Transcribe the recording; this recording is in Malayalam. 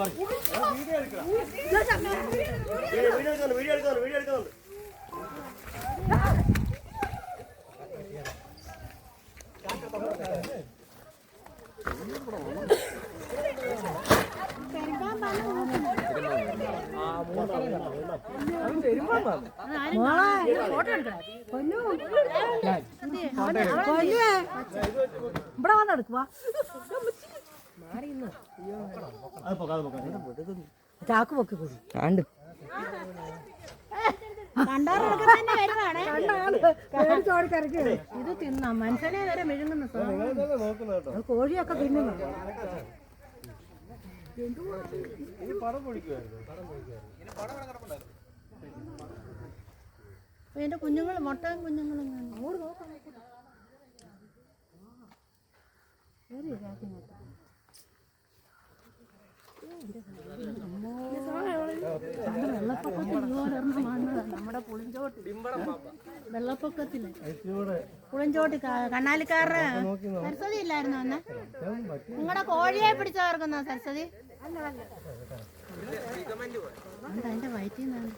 വീഡിയോ എടുക്കുന്നുണ്ട് വീഡിയോ എടുക്കുന്നുണ്ട് ഇവിടെ വന്ന് ചാക്ക് പൊക്കി കൂടി കണ്ടു ഇത് തിന്ന. മനുഷ്യനെ വരെ മെഴുങ്ങുന്ന സാധനം. കോഴിയൊക്കെ തിന്നുന്നു. ഇനി പടം പൊടിക്കുമായിരുന്നു എന്റെ കുഞ്ഞുങ്ങൾ മുട്ടയും കുഞ്ഞുങ്ങളും അങ്ങോട്ട് നോക്കാം. നമ്മുടെ പുളിഞ്ചോട്ട് വെള്ളപ്പൊക്കത്തിൽ പുളിഞ്ചോട്ട് കണ്ണാലിക്കാരുടെ സരസ്വതി ഇല്ലായിരുന്നു അന്ന്? നിങ്ങളുടെ കോഴിയെ പിടിച്ചു ചേർക്കുന്ന സരസ്വതി? എന്താ എന്റെ വയറ്റിൽ നിന്നാണ്